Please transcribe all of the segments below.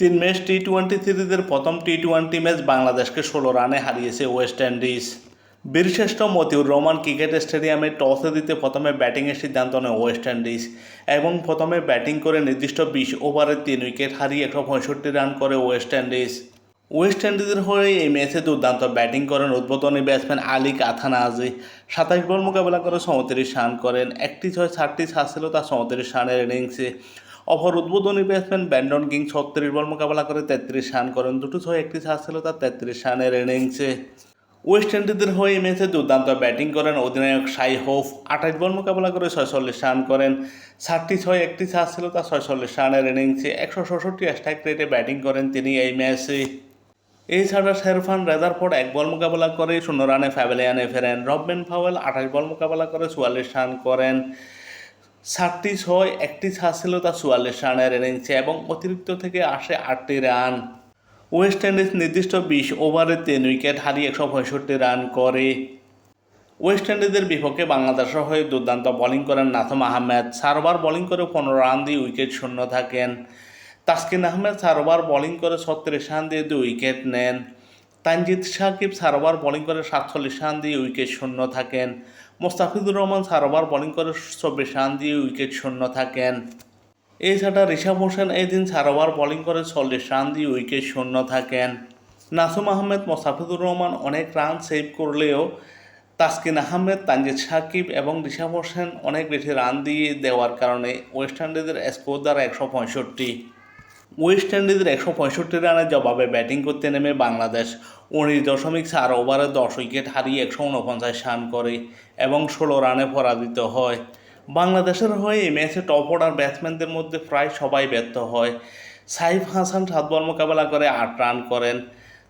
তিন match T twenty সিরিজের প্রথম টি টোয়েন্টি ম্যাচ বাংলাদেশকে ষোলো রানে হারিয়েছে ওয়েস্ট ইন্ডিজ বীরশ্রেষ্ঠ মতিউর রহমান ক্রিকেট স্টেডিয়ামে টসে দিতে প্রথমে ব্যাটিংয়ের সিদ্ধান্ত নেয় ওয়েস্ট ইন্ডিজ এবং প্রথমে ব্যাটিং করে নির্দিষ্ট বিশ ওভারে তিন উইকেট হারিয়ে একশো পঁয়ষট্টি রান করে ওয়েস্ট ইন্ডিজ ওয়েস্ট ইন্ডিজের হয়ে এই ম্যাচে দুর্দান্ত ব্যাটিং করেন উদ্বোধনী ব্যাটসম্যান আলী কাথানাজি। সাতাশ বল মোকাবেলা করে চৌত্রিশ রান করেন, একটি ছয় চারটি ছাড় ছিল তার চৌত্রিশ রানের ইনিংসে। অপর উদ্বোধনী ব্যাটসম্যান ব্যান্ডন কিং ছত্রিশ বল মোকাবেলা করে তেত্রিশ রান করেন, দুটো ছয় একটি ছিল তার তেত্রিশ রানের ইনিংসে। ওয়েস্ট ইন্ডিজের হয়ে এই ম্যাচে দুর্দান্ত ব্যাটিং করেন অধিনায়ক সাই হোফ, আঠাশ বল মোকাবেলা করে ছয়চল্লিশ রান করেন ষাটটি ছয় একটি ছাড় ছিল তার ছয়চল্লিশ রানের ইনিংসে। একশো ষষট্টি স্ট্রাইক রেটে ব্যাটিং করেন তিনি এই ম্যাচে। এছাড়া শেরফান রেদারফোর্ড এক বল মোকাবেলা করে শূন্য রানে প্যাভিলিয়ানে ফেরেন। রবমেন ফাওয়েল আঠাশ বল মোকাবেলা করে চুয়াল্লিশ রান করেন। ষাটটি ছয়, একটি ছাড় ছিল তার চুয়াল্লিশ রানের ইনিংসে এবং অতিরিক্ত থেকে আসে আটটি রান। ওয়েস্ট ইন্ডিজ নির্দিষ্ট বিশ ওভারে তিন উইকেট হারিয়ে একশো পঁয়ষট্টি রান করে। ওয়েস্ট ইন্ডিজের বিপক্ষে বাংলাদেশের হয়ে দুর্দান্ত বোলিং করেন নাথম আহমেদ। সারবার বোলিং করে পনেরো রান দিয়ে উইকেট শূন্য থাকেন। তাসকিন আহমেদ ওভার বোলিং করে ছত্রিশ রান দিয়ে দুই উইকেট নেন। তানজিদ সাকিব ওভার বোলিং করে সাতচল্লিশ রান দিয়ে উইকেট শূন্য থাকেন। মোস্তাফিজুর রহমান ওভার বোলিং করে চব্বিশ রান দিয়ে উইকেট শূন্য থাকেন। এছাড়া ঋষভ হোসেন এই দিন ওভার বোলিং করে চল্লিশ রান দিয়ে উইকেট শূন্য থাকেন। নাসুম আহমেদ, মোস্তাফিজুর রহমান অনেক রান সেভ করলেও তাসকিন আহমেদ, তানজিদ সাকিব এবং ঋষভ হোসেন অনেক বেশি রান দিয়ে দেওয়ার কারণে ওয়েস্ট ইন্ডিজের স্কোর দ্বারা একশো পঁয়ষট্টি। ওয়েস্ট ইন্ডিজের একশো পঁয়ষট্টি রানের জবাবে ব্যাটিং করতে নেমে বাংলাদেশ। উনিশ দশমিক চার ওভারে দশ উইকেট হারিয়ে একশো উনপঞ্চাশ রান করে এবং ষোলো রানে পরাজিত হয়। বাংলাদেশের হয়ে এই ম্যাচে টপ অর্ডার ব্যাটসম্যানদের মধ্যে প্রায় সবাই ব্যর্থ হয়। সাইফ হাসান সাত বল মোকাবেলা করে আট রান করেন।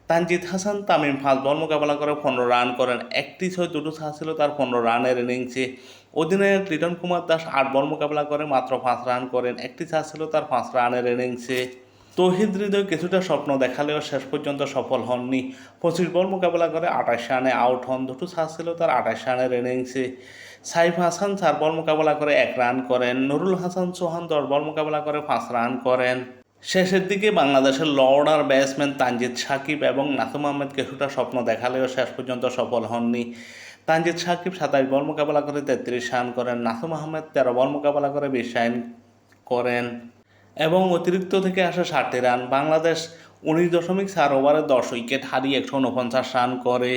তানজিদ হাসান, তামিম পাঁচ বল মোকাবেলা করে পনেরো রান করেন। একটি ছয় দুটো ছাড় ছিল তার পনেরো রানের ইনিংসে। অধিনায়ক লিটন কুমার দাস আট বল মোকাবেলা করে, মাত্র পাঁচ রান করেন। একটি ছাড় ছিল তার পাঁচ রানের ইনিংসে। তৌহিদ হৃদয় কিছুটা স্বপ্ন দেখালেও শেষ পর্যন্ত সফল হননি। পঁচিশ বল মোকাবেলা করে আঠাশ রানে আউট হন। দুটো ছাড় ছিল তার আঠাশ রানের ইনিংসে। সাইফ হাসান চার বল মোকাবেলা করে এক রান করেন। নুরুল হাসান চৌহান দশ বল মোকাবেলা করে পাঁচ রান করেন। শেষের দিকে বাংলাদেশের লর্ডার ব্যাটসম্যান তানজিদ সাকিব এবং নাসুম আহমেদ কিছুটা স্বপ্ন দেখালেও শেষ পর্যন্ত সফল হননি। তানজিদ সাকিব সাতাশ বল মোকাবেলা করে তেত্রিশ রান করেন। নাসুম আহমেদ তেরো বল মোকাবেলা করে বিশ রান করেন। এবং অতিরিক্ত থেকে আসা ষাটটি রান বাংলাদেশ উনিশ দশমিক চার ওভারে দশ উইকেট হারিয়ে একশো উনপঞ্চাশ রান করে।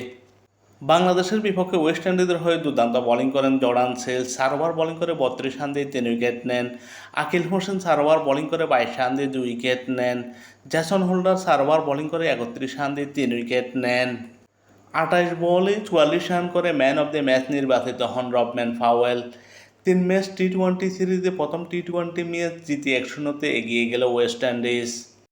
বাংলাদেশের বিপক্ষে ওয়েস্ট ইন্ডিজের হয়ে দুর্দান্ত বোলিং করেন জর্ডান সেল। চার ওভার বোলিং করে বত্রিশ রান দিয়ে তিন উইকেট নেন। আকিল হোসেন চার ওভার বোলিং করে বাইশ রান দিয়ে দুই উইকেট নেন। জ্যাসন হোল্ডার চার ওভার বোলিং করে একত্রিশ রান দিয়ে তিন উইকেট নেন। আঠাশ বলে চুয়াল্লিশ রান করে ম্যান অব দ্য ম্যাচ নির্বাচিত হন রবম্যান ফাওয়েল। তিন ম্যাচ টি টোয়েন্টি সিরিজে প্রথম টি টোয়েন্টি ম্যাচ জিতে এক শূন্যতে এগিয়ে গেল ওয়েস্ট ইন্ডিজ।